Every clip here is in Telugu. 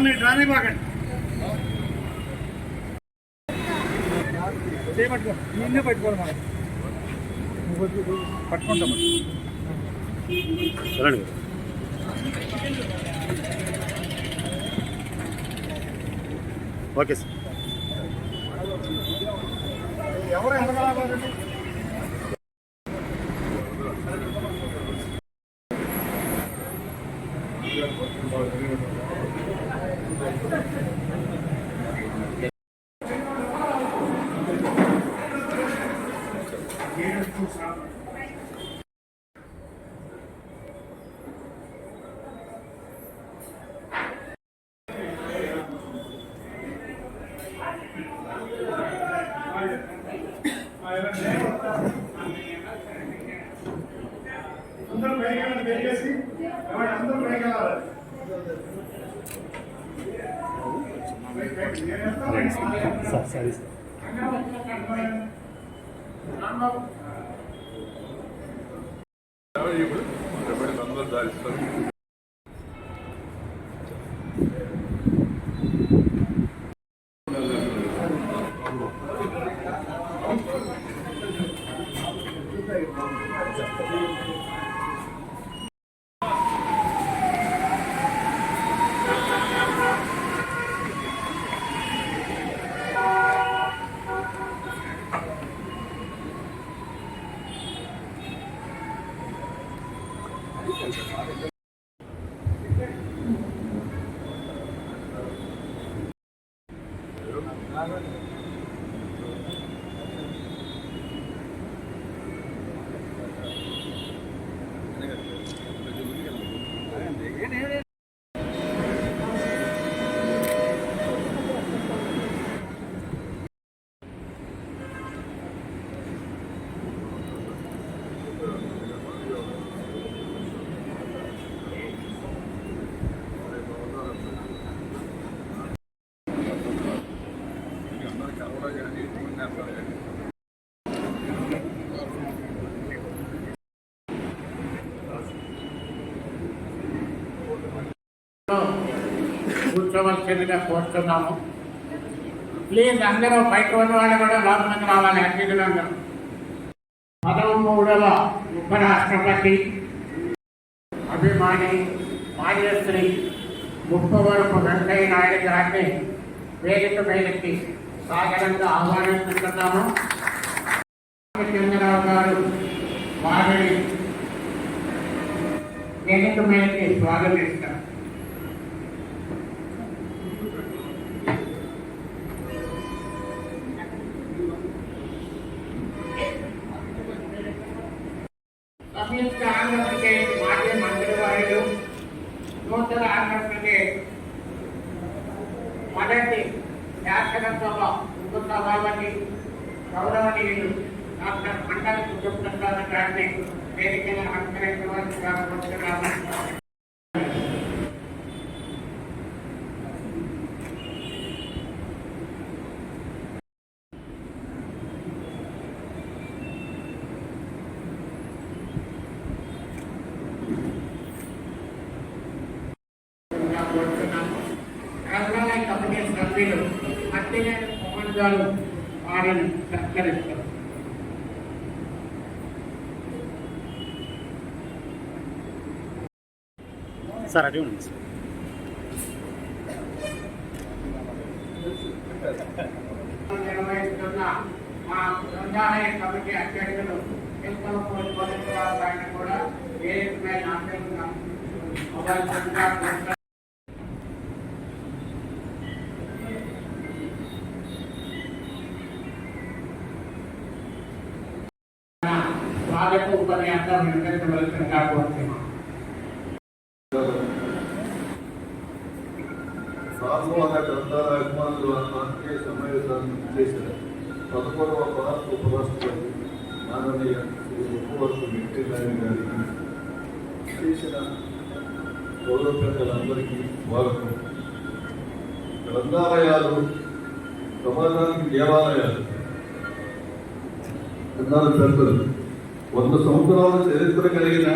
ఎవరిని డ్రాని బాగండి చేయబట్టుకో నిన్నే పట్టుకోవాలి మనం పట్టుకుంటాం వెళ్ళండి ఓకే సార్ ఎవరు ఎంత అందరూ పైకి ఎవరు అందరూ పైకి వెళ్ళాలి సార్ సరే సార్ కూర్చోవలసిందిగా కోరుతున్నాము ప్లీజ్ అందరూ బయట ఉన్న వాళ్ళు కూడా లోపలికి రావాలి అతిథులందరూ పదమూడవ ఉపరాష్ట్రపతి అభిమాని మాన్యశ్రీ ముప్పవరపు వెంకయ్య నాయుడు గారిని వేదిక మీదకి సాగరంగా ఆహ్వానిస్తున్నాము. చంద్రరావు గారు వారిని వేదిక మీదకి స్వాగతిస్తున్నారు సంయుక్త ఆంధ్రప్రదేశ్ మాజీ మంత్రివర్యులు నూతన ఆంధ్రప్రదేశ్ మొదటి శాసనసభ ఉపసభాపతి గౌరవనీయులు డాక్టర్ మండల సుబ్రహ్మణ్య గారిని వేదికను అలంకరించవలసిగా కోరుతున్నాము తెలంగాణ కమిటీ సభ్యులు అత్తినేని మోహన్ గారు వారిని సత్కరిస్తారు సార్ ఉండండి సార్ నిర్వహిస్తున్న మా గ్రంథాలయ కమిటీ అధ్యక్షులు కూడా వేదిక మీద ఆశిస్తున్నాం అవసరంగా కోరుతున్నాం. స్వాగత ఉపన్యాసం నిర్వహించవలసిందిగా కోరుతున్నాం సామూహిక గ్రంథాల అభిమానులు రాష్ట్రీయ సమావేశాన్ని గారికి గౌరవ స్వాగతం. గ్రంథాలయాలు సమాజానికి దేవాలయాలు అన్నారు పెద్దలు వంద సంవత్సరాల చరిత్ర కలిగిన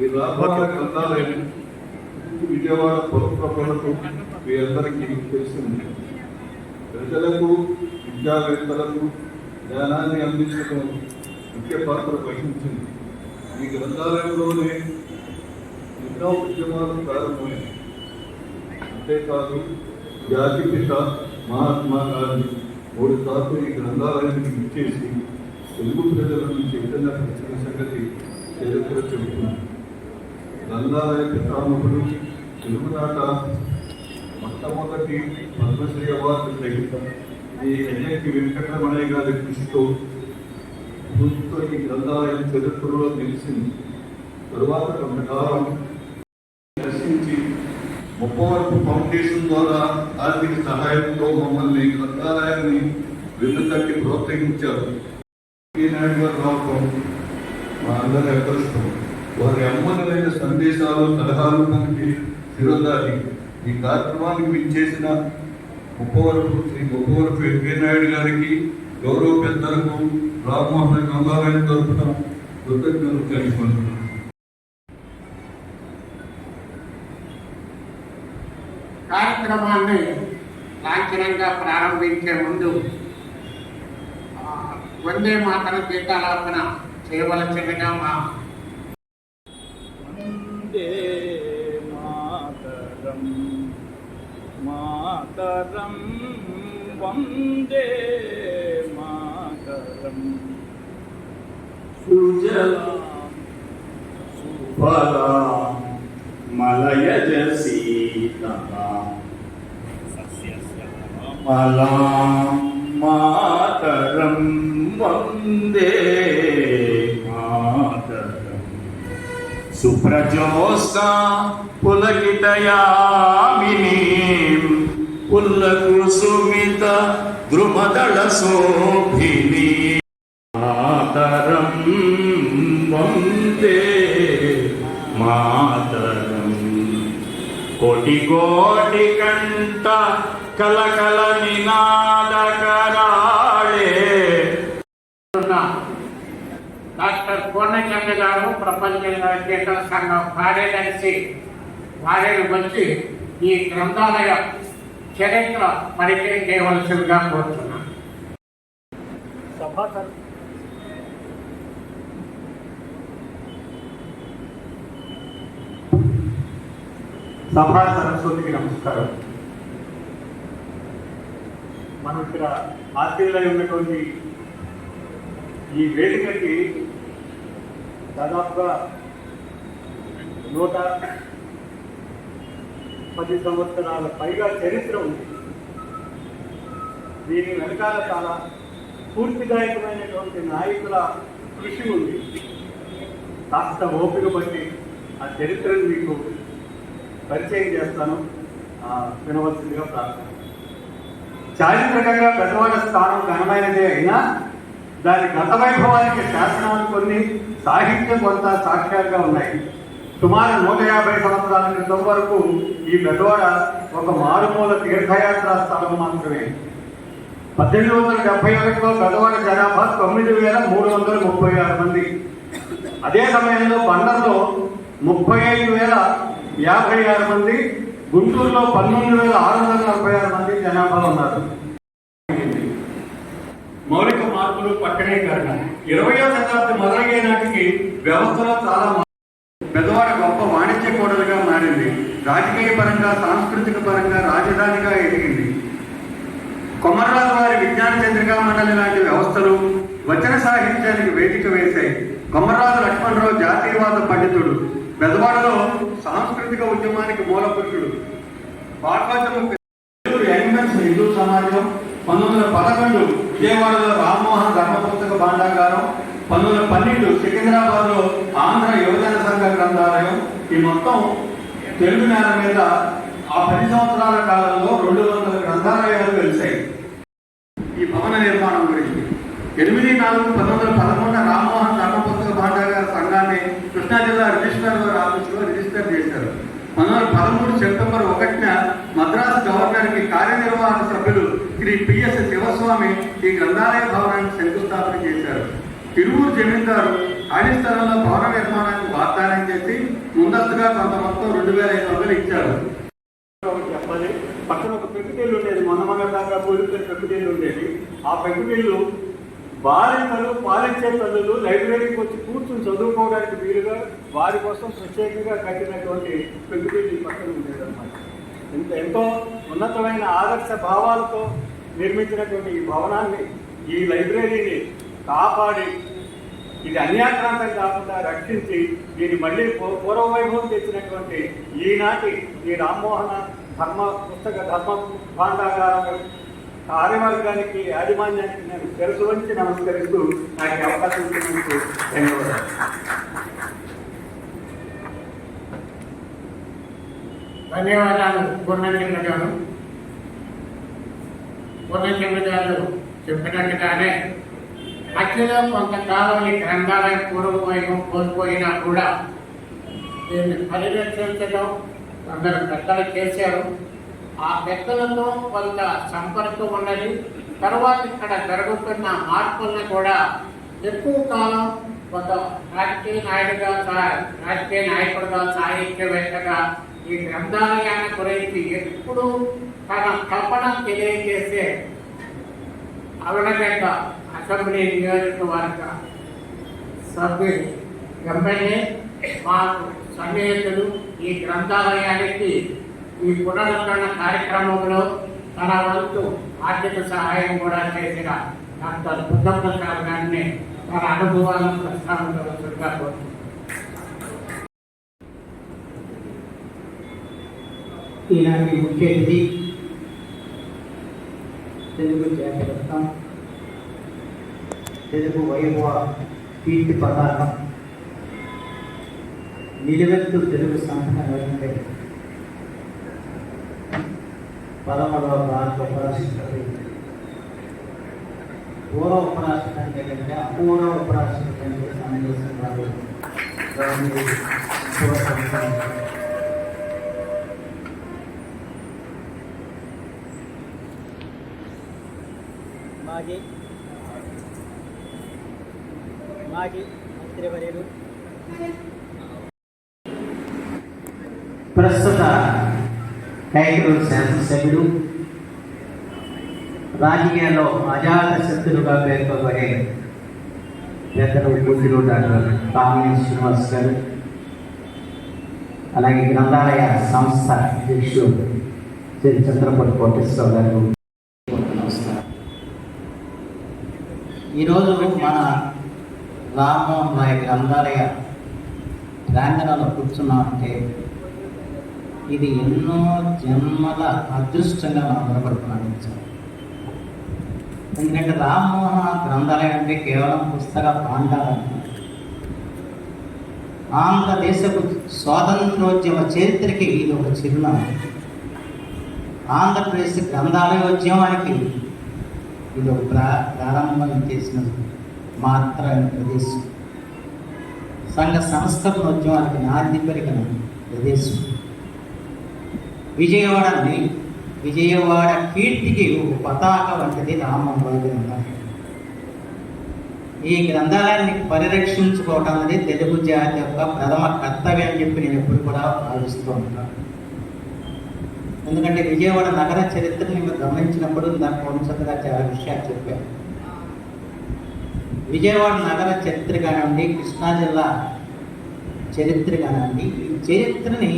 ఈ రామాయణ గ్రంథాలయం విజయవాడ పుర ప్రజలకు మీ అందరికీ తెలిసింది. ప్రజలకు విద్యావేత్తలకు జ్ఞానాన్ని అందించడం ముఖ్య పాత్ర వహించింది. ఈ గ్రంథాలయంలోనే ఎన్నో ఉద్యమాలు ప్రారంభమైంది అంతేకాదు జాతిపిత మహాత్మా గాంధీ మూడు సార్లు ఈ గ్రంథాలయానికి ఇచ్చేసి తెలుగు ప్రజలను చైతన్యపరిచిన సంగతి చరిత్ర చెబుతుంది గ్రంథాలయ పితామహుడు తెలుగునాట మొట్టమొదటి పద్మశ్రీ అవార్డు గ్రహీత ఈ ఎన్ఎకి వెంకటరమణయ్య గారి కృషితో కృషితో ఈ గ్రంథాలయం చరిత్రలో నిలిచింది. తరువాత కొంతకాలం దర్శించి ముప్పవరపు ఫౌండేషన్ ద్వారా ఆర్థిక సహాయంతో మమ్మల్ని గ్రంథాలయాన్ని వెన్నుతట్టి ప్రోత్సహించారు. నాయుడు గారు రావటం మా అందరి అదృష్టం. వారి అమ్మలైన సందేశాలు సలహాలు మనకి శిరోధారి ఈ కార్యక్రమానికి విచ్చేసిన ముప్పవరపు శ్రీ ముప్పవరపు వెంకయ్య నాయుడు గారికి గౌరవ పెద్దలకు రామ్మోహన్ గంగారాయణ తరపున కృతజ్ఞతలు తెలుసుకుంటున్నాను కార్యక్రమాన్ని లాంఛనంగా ప్రారంభించే ముందు వందే మాతర గీతాలాపన చేయవలసిందిగా మా వందే మాతరం మాతరం వందే మాతరం. సుజలాం సుఫలాం మలయజ సీతలాం మలాం మాతరం. వందే మాతరం. సుప్రజోస్తా పులకితయామిని. పుల్లకుసుమిత ద్రుమదళ శోభిని. మాతరం వందే కోటి కోటి కంట కలకల నినాదకరాళే డాక్టర్ పూర్ణచంద్ర గారు ప్రపంచ రచయితల సంఘం కార్యదర్శి వారిని వచ్చి ఈ గ్రంథాలయ చరిత్ర పరిచయం చేయవలసిందిగా కోరుతున్నాను. సభా సరస్వతికి నమస్కారం. మనం ఇక్కడ ఆర్టీలో ఉన్నటువంటి ఈ వేదికకి దాదాపుగా నూట పది సంవత్సరాల పైగా చరిత్ర ఉంది. దీని వెనకాల చాలా స్ఫూర్తిదాయకమైనటువంటి నాయకుల కృషి ఉంది. కాస్త ఓపిక బట్టి ఆ చరిత్రను మీకు పరిచయం చేస్తాను. వినవలసిందిగా ప్రార్థన. చారిత్రకంగా పెద్దవాడ స్థానం ఘనమైనదే అయినా దాని గత వైభవానికి శాసనాలు కొన్ని సాహిత్యం కొంత సాక్ష్యాలుగా ఉన్నాయి. సుమారు నూట యాభై సంవత్సరాల క్రితం వరకు ఈ పెద్దవాడ ఒక మారుమూల తీర్థయాత్రా స్థలం మాత్రమే. పద్దెనిమిది వందల డెబ్బై ఒకటిలో పెద్దవాడ జనాభా తొమ్మిది వేల మూడు వందల ముప్పై ఆరు మంది. అదే సమయంలో బండర్లో ముప్పై ఐదు వేల యాభై ఆరు మంది గుంటూరులో పంతొమ్మిది వేల ఆరు వందల నలభై ఆరు మంది జనాభాలో ఉన్నారు. మౌలిక మార్పులు పట్టణీకరణ ఇరవయో శతాబ్దం మొదలయ్యే నాటికి వ్యవస్థలో చాలా పెద్దవాడ గొప్ప వాణిజ్య కోడలుగా మారింది. రాజకీయ పరంగా సాంస్కృతిక పరంగా రాజధానిగా ఎదిగింది. కొమర్రాజు వారి విజ్ఞాన చంద్రికా మండలి లాంటి వ్యవస్థలు వచన సాహిత్యానికి వేదిక వేశాయి. కొమర్రాజు లక్ష్మణరావు జాతీయవాద పండితుడు. పెదవాడలో సాంస్కృతిక ఉద్యమానికి మూల పురుషుడు. భాగవతము యంగ్మెన్స్ హిందూ సమాజం. పంతొమ్మిది వందల పదకొండు విజయవాడలో రామ్మోహన్ ధర్మ పుస్తక భాండాగారం. పంతొమ్మిది వందల పన్నెండు సికింద్రాబాద్లో ఆంధ్ర యువజన సంఘ గ్రంథాలయం. ఈ మొత్తం తెలుగు నేల మీద ఆ పది సంవత్సరాల కాలంలో రెండు వందల గ్రంథాలయాలు వెలిసాయి ఈ భవన నిర్మాణం గురించి. ఎనిమిది నాలుగు పంతొమ్మిది వందల పదకొండు రామ్మోహన్ ధర్మ పుస్తక భాండాగార సంఘాన్ని కృష్ణా జిల్లా రిజిస్ట్రార్ గారి ఆఫీసులో రిజిస్టర్ చేశారు పంతొమ్మిది వందల పదమూడు సెప్టెంబర్ ఒకటిన మద్రాసు గవర్నర్కి కార్యనిర్వాహక సభ్యులు శ్రీ పిఎస్ శివస్వామి ఈ గ్రంథాలయ భవనానికి శంకుస్థాపన చేశారు. తిరువురు జమీందారు ఖాళీ స్థలంలో భవన నిర్మాణానికి వాగ్దానం చేసి ముందస్తుగా కొంత మొత్తం రెండు వేల ఐదు వందలు ఇచ్చారు. చెప్పాలి. పక్కన ఒక పెంకుటిల్లు ఉండేది. మొన్న మొన్న దాకా కూలిపోయిన పెంకుటిల్లు ఉండేది. ఆ పెంకుటిల్లు బాలికలు పాలించే తల్లులు లైబ్రరీకి వచ్చి కూర్చుని చదువుకోవడానికి వీలుగా వారి కోసం ప్రత్యేకంగా కట్టినటువంటి పెంకుటిల్లు ఈ పక్కన ఉండేదన్నమాట. ఇంత ఎంతో ఉన్నతమైన ఆదర్శ భావాలతో నిర్మించినటువంటి ఈ భవనాన్ని ఈ లైబ్రరీని కాపాడి ఇది అన్యాక్రాంతం కాకుండా రక్షించి దీన్ని మళ్ళీ పూ- తెచ్చినటువంటి ఈనాటి ఈ రామ్మోహన ధర్మ పుస్తక ధర్మ భాండాగారం కార్యవర్గానికి యాజమాన్యానికి నేను తెలుసు వంచి నమస్కరిస్తూ నాకు అవకాశం ఇచ్చినందుకు ధన్యవాదాలు. ధన్యవాదాలు పూర్ణచంద్ర గారు పూర్ణచంద్ర గారు చెప్పినట్టుగానే మధ్యలో కొంతకాలం ఈ గ్రంథాలయం పూర్వమైనా కోల్పోయినా కూడా దీన్ని పరిరక్షించడం కొందరు పెద్దలు చేశారు. ఆ పెద్దలతో కొంత సంపర్కం ఉన్నది. తర్వాత ఇక్కడ జరుగుతున్న మార్పులను కూడా ఎక్కువ కాలం కొంత రాజకీయ నాయుడుగా రాజకీయ నాయకుడుగా సాహిత్యవేత్తగా ఈ గ్రంథాలయాన్ని గురించి ఎప్పుడు తన కల్పన తెలియజేసే అవనగడ్డ అసెంబ్లీ నియోజకవర్గ సభ్యులు ఎమ్మెల్యే మాకు సన్నిహితులు ఈ గ్రంథాలయానికి ఈ పునరుద్ధరణ కార్యక్రమంలో తన వంతు ఆర్థిక సహాయం కూడా చేసిన డాక్టర్ బుద్ధప్రసాద్ గారిని తన అనుభవాలను ప్రస్తావించవలసిందిగా కోరుతున్నాను. ఈనాటి ముఖ్య అతిథి తెలుగు జాతరత్నం తెలుగు వైభవ కీర్తి పతాకం నిలువెత్తు తెలుగు సంస్థ పదమూడవ భారత ఉపరాష్ట్రపతి. పూర్వ ఉపరాష్ట్రపతి కంటే అపూర్వ ఉపరాష్ట్రపతి అని కూడా సందేశిస్తున్నారు మాజీ మాజీ మంత్రివర్యులు ప్రస్తుత కైకూరు శాసనసభ్యుడు. రాజకీయాల్లో అజాత శక్తులుగా పేర్కొనబడే పెద్దలు పూజలు డాక్టర్ కామినేని శ్రీనివాస్ గారు. అలాగే గ్రంథాలయ సంస్థ అధ్యక్షుడు శ్రీ చంద్రపతి కోటేశ్వర గారు. నమస్కారం ఈరోజు మన రామ్మోహన్ రాయ్ గ్రంథాలయ ప్రాంగణంలో కూర్చున్నామంటే ఇది ఎన్నో జన్మల అదృష్టంగా మనం నిలబడుతున్నాం ఎందుకంటే రామ్మోహన గ్రంథాలయం అంటే కేవలం పుస్తక ప్రాంతాలు ఆంధ్రదేశపు స్వాతంత్రోద్యమ చరిత్రకి ఇది ఒక చిరునామా. ఆంధ్రప్రదేశ్ గ్రంథాలయోద్యమానికి ఇది ఒక ప్రా ప్రారంభం చేసిన మాత్రమైన ప్రదేశం. సంఘ సంస్థాపనోద్యమానికి నాంది పలికిన ప్రదేశం. విజయవాడని విజయవాడ కీర్తికి ఒక పతాక వంటిది రామమోహన్ గ్రంథాలయం ఈ గ్రంథాలయాన్ని పరిరక్షించుకోవటం అనేది తెలుగు జాతి యొక్క ప్రథమ కర్తవ్యం అని చెప్పి నేను ఎప్పుడు కూడా భావిస్తూ ఉంటాను. ఎందుకంటే విజయవాడ నగర చరిత్రని మేము గమనించినప్పుడు దానికి వంశంగా చాలా విషయాలు చెప్పాను విజయవాడ నగర చరిత్ర కానివ్వండి కృష్ణా జిల్లా చరిత్ర కానివ్వండి ఈ చరిత్రని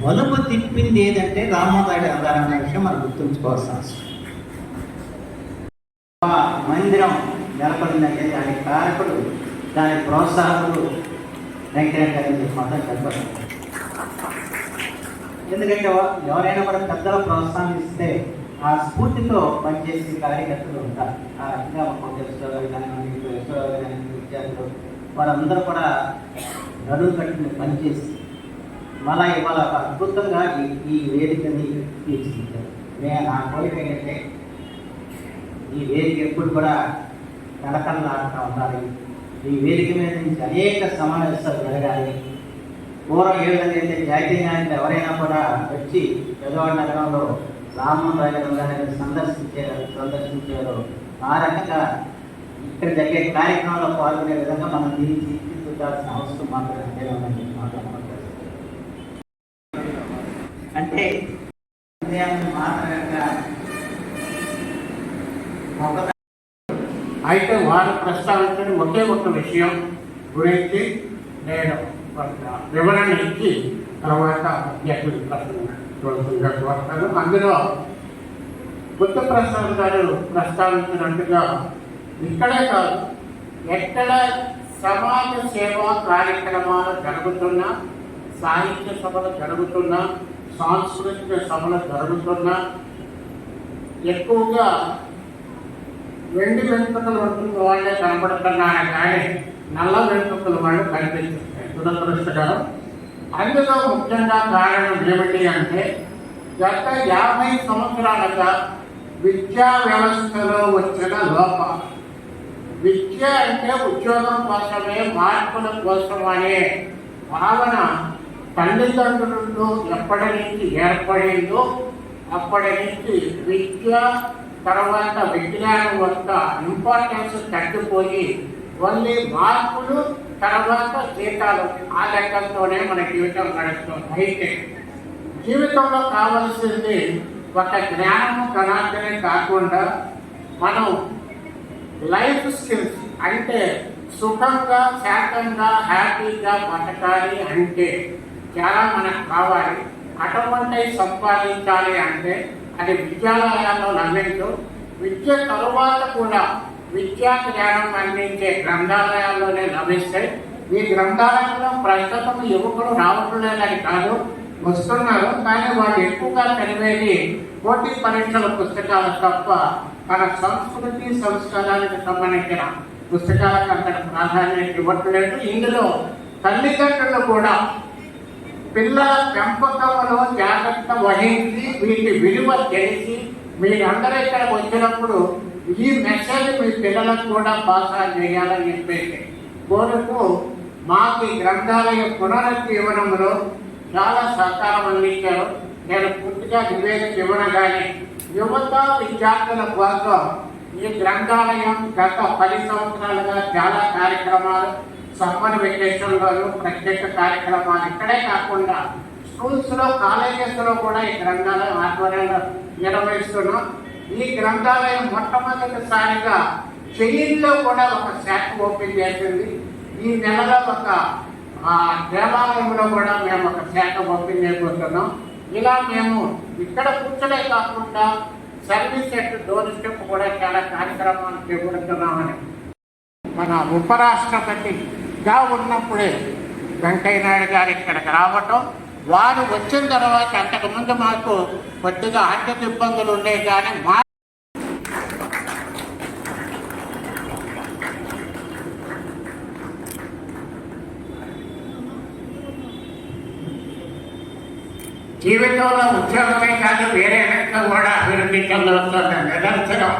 వలుపు తిప్పింది ఏదంటే రామోదాయుడు ఆధారం అనే విషయం మనం గుర్తుంచుకోవాల్సిన అవసరం. ఆ మందిరం నెలకొందంటే దాని కారకుడు దాని ప్రోత్సాహకుడు వెంకటరెడ్డి మాత్రం చెప్పాలి ఎందుకంటే ఎవరైనా కూడా పెద్దల ప్రోత్సాహం ఇస్తే ఆ స్ఫూర్తితో పనిచేసే కార్యకర్తలు ఉంటారు. ఆ రకంగా కానీ కానివ్వండి కానివ్వండి విద్యార్థులు వారందరూ కూడా నడువు కట్టుకుని పనిచేసి మళ్ళా ఇవాళ ఒక అద్భుతంగా ఈ ఈ వేదికని తీర్చిదిద్దారు. నేను నా కోరిక ఏంటంటే ఈ వేదిక ఎప్పుడు కూడా కలకలలాడుతూ ఉండాలి. ఈ వేదిక మీద నుంచి అనేక సమావేశాలు జరగాలి. పూర్వం అయితే జాతీయ నాయకులు ఎవరైనా కూడా వచ్చి పెదవాడ నగరంలో రామ్మోహన్ రాయ్ గారిని సందర్శించారు సందర్శించారు. ఆ రకంగా ఇక్కడ జరిగే కార్యక్రమంలో పాల్గొనే విధంగా మనం దీన్ని తీర్చిదిద్దాల్సిన అవసరం మాత్రం ఉందండి అంటే మాత్రంగా అయితే వారు ప్రస్తావించిన ఒకే ఒక్క విషయం గురించి నేను వివరణ ఇచ్చి తర్వాత అభ్యర్థులు వస్తాను అందులో బుద్ధప్రసాద్ గారు ప్రస్తావించినట్టుగా ఇక్కడే కాదు ఎక్కడ సమాజ సేవా కార్యక్రమాలు జరుగుతున్నా సాహిత్య సభలు జరుగుతున్నా సాంస్కృతిక సభలు జరుగుతున్నా ఎక్కువగా వెండి వెంట్రుకలు ఉంటుంది వాళ్ళే కనపడుతున్నారు కానీ నల్ల వెంట్రుకలు వాళ్ళు కనిపిస్తున్నాయి. దురదృష్టకరం. అందులో ముఖ్యంగా కారణం ఏమిటి అంటే గత యాభై సంవత్సరాలుగా విద్యా వ్యవస్థలో వచ్చిన లోపాలు విద్య అంటే ఉద్యోగం కోసమే మార్పుల కోసం అనే భావన తల్లిదండ్రులలో ఎప్పటి నుంచి ఏర్పడిందో అప్పటి నుంచి విద్య తర్వాత విజ్ఞానం యొక్క ఇంపార్టెన్స్ తగ్గిపోయి ఓన్లీ మార్పులు తర్వాత జీతాలు ఆ లెక్కలతోనే మన జీవితం గడుస్తుంది అయితే జీవితంలో కావలసింది ఒక జ్ఞానము ధనార్జనే కాకుండా మనం లైఫ్ స్కిల్స్ అంటే సుఖంగా శాతంగా హ్యాపీగా బతకాలి అంటే చాలా మనకు కావాలి అటువంటి సంపాదించాలి అంటే అది విద్యాలయాల్లో లభించు విద్య తరువాత కూడా విద్యా జ్ఞానం అందించే గ్రంథాలయాల్లోనే లభిస్తాయి ఈ గ్రంథాలయంలో ప్రస్తుతం యువకులు రావట్లేదని కాదు వస్తున్నారు. కానీ వాళ్ళు ఎక్కువగా చదివేది పోటీ పరీక్షల పుస్తకాలు తప్ప మన సంస్కృతి సంస్కారానికి సంబంధించిన పుస్తకాలకు అంత ప్రాధాన్యత ఇవ్వట్లేదు. ఇందులో తల్లిదండ్రులు కూడా పిల్లల పెంపకంలో జాగ్రత్త వహించి వీటి విలువ తెలిసి మీరందరూ ఇక్కడ వచ్చినప్పుడు ఈ మెసేజ్ మీ పిల్లలకు కూడా పాస్ చేయాలని చెప్పేసి కోరుకు మాకు ఈ గ్రంథాలయ పునరుజ్జీవనంలో చాలా సహకారం అందించారు. నేను పూర్తిగా నివేదిక ఇవ్వనగానే యువత విద్యార్థుల కోసం ఈ గ్రంథాలయం గత పది సంవత్సరాలుగా చాలా కార్యక్రమాలు సమ్మర్ వెకేషన్లోను ప్రత్యేక కార్యక్రమాలు ఇక్కడే కాకుండా స్కూల్స్లో కాలేజెస్లో కూడా ఈ గ్రంథాలయం ఆధ్వర్యంలో నిర్వహిస్తున్నాం. ఈ గ్రంథాలయం మొట్టమొదటిసారిగా చెయ్యిల్లో కూడా ఒక శాఖ ఓపెన్ చేసింది. ఈ నెలలో ఒక దేవాలయంలో కూడా మేము ఒక శాఖ ఓపెన్ చేయబోతున్నాం. ఇలా మేము ఇక్కడ కూర్చోలే కాకుండా సర్వీస్ సెట్ డోర్ స్టెప్ కూడా చాలా కార్యక్రమాలు చేపడుతున్నామని మన గా ఉన్నప్పుడే వెంకయ్యనాయుడు గారు ఇక్కడికి రావటం వారు వచ్చిన తర్వాత అంతకుముందు మాకు కొద్దిగా ఆర్థిక ఇబ్బందులు ఉండే కానీ మా జీవితంలో ఉద్యోగమే కాదు వేరే రకంగా కూడా అభివృద్ధి చెందవలసిన నిదర్శనం.